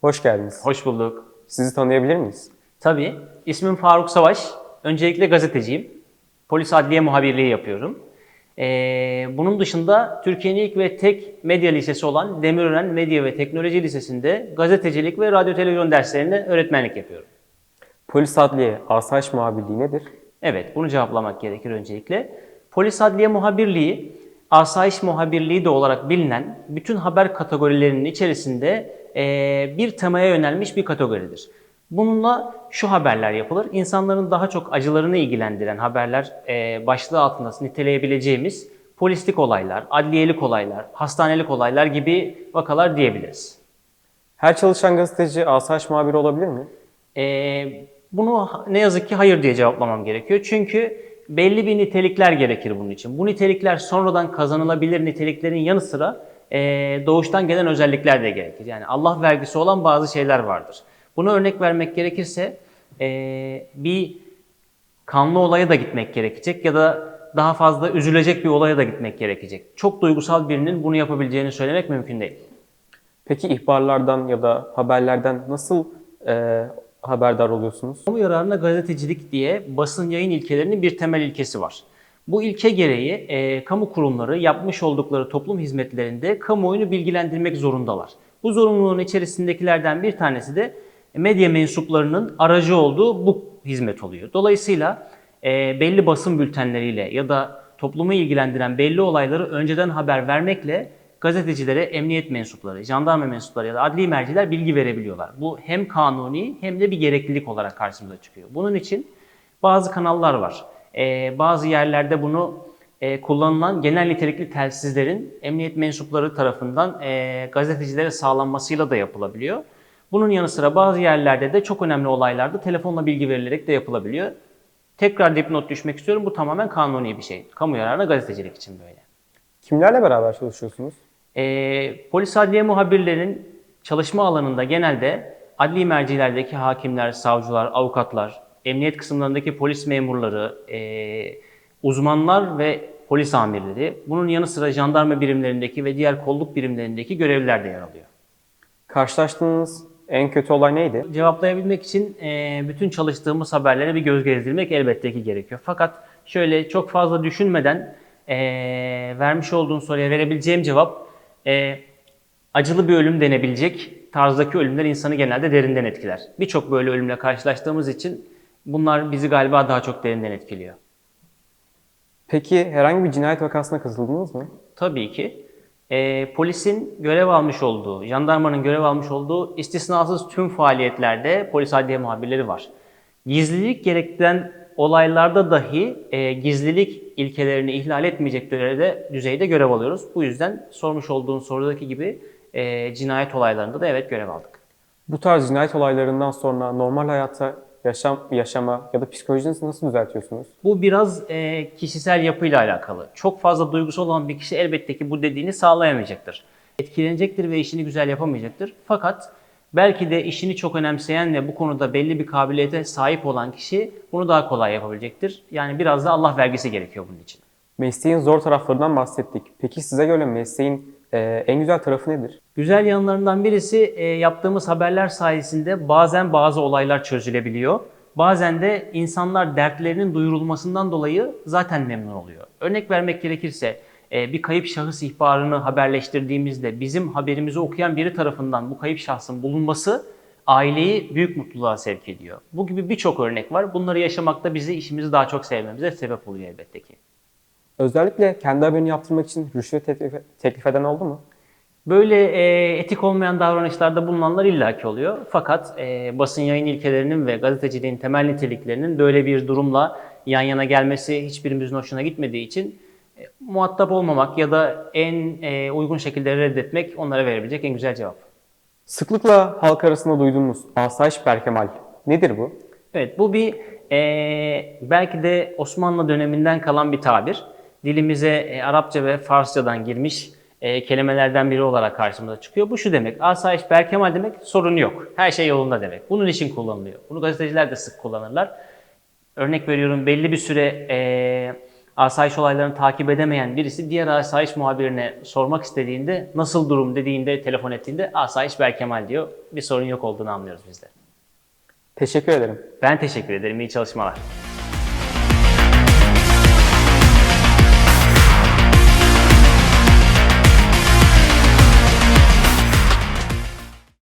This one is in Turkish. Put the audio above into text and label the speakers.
Speaker 1: Hoş geldiniz.
Speaker 2: Hoş bulduk.
Speaker 1: Sizi tanıyabilir miyiz?
Speaker 2: Tabii. İsmim Faruk Savaş. Öncelikle gazeteciyim. Polis Adliye Muhabirliği yapıyorum. Ee, bunun dışında Türkiye'nin ilk ve tek medya lisesi olan Demirören Medya ve Teknoloji Lisesi'nde gazetecilik ve radyo televizyon derslerinde öğretmenlik yapıyorum.
Speaker 1: Polis Adliye Asayiş Muhabirliği nedir?
Speaker 2: Evet, bunu cevaplamak gerekir öncelikle. Polis Adliye Muhabirliği, asayiş muhabirliği de olarak bilinen bütün haber kategorilerinin içerisinde eee, bir temaya yönelmiş bir kategoridir. Bununla şu haberler yapılır. İnsanların daha çok acılarını ilgilendiren haberler eee, başlığı altında niteleyebileceğimiz polislik olaylar, adliyelik olaylar, hastanelik olaylar gibi vakalar diyebiliriz.
Speaker 1: Her çalışan gazeteci asayiş muhabiri olabilir mi?
Speaker 2: Ee, bunu ne yazık ki hayır diye cevaplamam gerekiyor. Çünkü belli bir nitelikler gerekir bunun için. Bu nitelikler sonradan kazanılabilir niteliklerin yanı sıra ee, doğuştan gelen özellikler de gerekir. Yani Allah vergisi olan bazı şeyler vardır. Buna örnek vermek gerekirse ee, bir kanlı olaya da gitmek gerekecek ya da daha fazla üzülecek bir olaya da gitmek gerekecek. Çok duygusal birinin bunu yapabileceğini söylemek mümkün değil.
Speaker 1: Peki ihbarlardan ya da haberlerden nasıl e, haberdar oluyorsunuz?
Speaker 2: Kamu yararına gazetecilik diye basın yayın ilkelerinin bir temel ilkesi var. Bu ilke gereği e, kamu kurumları yapmış oldukları toplum hizmetlerinde kamuoyunu bilgilendirmek zorundalar. Bu zorunluluğun içerisindekilerden bir tanesi de medya mensuplarının aracı olduğu bu hizmet oluyor. Dolayısıyla e, belli basın bültenleriyle ya da toplumu ilgilendiren belli olayları önceden haber vermekle gazetecilere emniyet mensupları, jandarma mensupları ya da adli merciler bilgi verebiliyorlar. Bu hem kanuni hem de bir gereklilik olarak karşımıza çıkıyor. Bunun için bazı kanallar var. Ee, bazı yerlerde bunu e, kullanılan genel nitelikli telsizlerin emniyet mensupları tarafından e, gazetecilere sağlanmasıyla da yapılabiliyor. Bunun yanı sıra bazı yerlerde de çok önemli olaylarda telefonla bilgi verilerek de yapılabiliyor. Tekrar dipnot düşmek istiyorum. Bu tamamen kanuni bir şey. Kamu yararına gazetecilik için böyle.
Speaker 1: Kimlerle beraber çalışıyorsunuz?
Speaker 2: Ee, polis adliye muhabirlerinin çalışma alanında genelde adli mercilerdeki hakimler, savcılar, avukatlar, emniyet kısımlarındaki polis memurları, ee, uzmanlar ve polis amirleri, bunun yanı sıra jandarma birimlerindeki ve diğer kolluk birimlerindeki görevliler de yer alıyor.
Speaker 1: Karşılaştığınız en kötü olay neydi?
Speaker 2: Cevaplayabilmek için ee, bütün çalıştığımız haberlere bir göz gezdirmek elbette ki gerekiyor. Fakat şöyle çok fazla düşünmeden ee, vermiş olduğun soruya verebileceğim cevap ee, acılı bir ölüm denebilecek tarzdaki ölümler insanı genelde derinden etkiler. Birçok böyle ölümle karşılaştığımız için bunlar bizi galiba daha çok derinden etkiliyor.
Speaker 1: Peki herhangi bir cinayet vakasına katıldınız mı?
Speaker 2: Tabii ki e, polisin görev almış olduğu, jandarmanın görev almış olduğu istisnasız tüm faaliyetlerde polis adliye muhabirleri var. Gizlilik gerektiren olaylarda dahi e, gizlilik ilkelerini ihlal etmeyecek düzeyde, düzeyde görev alıyoruz. Bu yüzden sormuş olduğun sorudaki gibi e, cinayet olaylarında da evet görev aldık.
Speaker 1: Bu tarz cinayet olaylarından sonra normal hayata yaşam, yaşama ya da psikolojinizi nasıl düzeltiyorsunuz?
Speaker 2: Bu biraz e, kişisel yapıyla alakalı. Çok fazla duygusu olan bir kişi elbette ki bu dediğini sağlayamayacaktır. Etkilenecektir ve işini güzel yapamayacaktır. Fakat belki de işini çok önemseyen ve bu konuda belli bir kabiliyete sahip olan kişi bunu daha kolay yapabilecektir. Yani biraz da Allah vergisi gerekiyor bunun için.
Speaker 1: Mesleğin zor taraflarından bahsettik. Peki size göre mesleğin e, en güzel tarafı nedir?
Speaker 2: Güzel yanlarından birisi e, yaptığımız haberler sayesinde bazen bazı olaylar çözülebiliyor. Bazen de insanlar dertlerinin duyurulmasından dolayı zaten memnun oluyor. Örnek vermek gerekirse bir kayıp şahıs ihbarını haberleştirdiğimizde bizim haberimizi okuyan biri tarafından bu kayıp şahsın bulunması aileyi büyük mutluluğa sevk ediyor. Bu gibi birçok örnek var. Bunları yaşamakta bizi işimizi daha çok sevmemize sebep oluyor elbette ki.
Speaker 1: Özellikle kendi haberini yaptırmak için rüşvet teklif, teklif eden oldu mu?
Speaker 2: Böyle e, etik olmayan davranışlarda bulunanlar illaki oluyor. Fakat e, basın yayın ilkelerinin ve gazeteciliğin temel niteliklerinin böyle bir durumla yan yana gelmesi hiçbirimizin hoşuna gitmediği için e, muhatap olmamak ya da en e, uygun şekilde reddetmek onlara verebilecek en güzel cevap.
Speaker 1: Sıklıkla halk arasında duyduğumuz asayiş berkemal nedir bu?
Speaker 2: Evet bu bir e, belki de Osmanlı döneminden kalan bir tabir. Dilimize e, Arapça ve Farsçadan girmiş e, kelimelerden biri olarak karşımıza çıkıyor. Bu şu demek, asayiş berkemal demek sorun yok, her şey yolunda demek. Bunun için kullanılıyor. Bunu gazeteciler de sık kullanırlar. Örnek veriyorum belli bir süre e, asayiş olaylarını takip edemeyen birisi diğer asayiş muhabirine sormak istediğinde nasıl durum dediğinde telefon ettiğinde asayiş Berkemal diyor. Bir sorun yok olduğunu anlıyoruz biz de.
Speaker 1: Teşekkür ederim.
Speaker 2: Ben teşekkür ederim. İyi çalışmalar.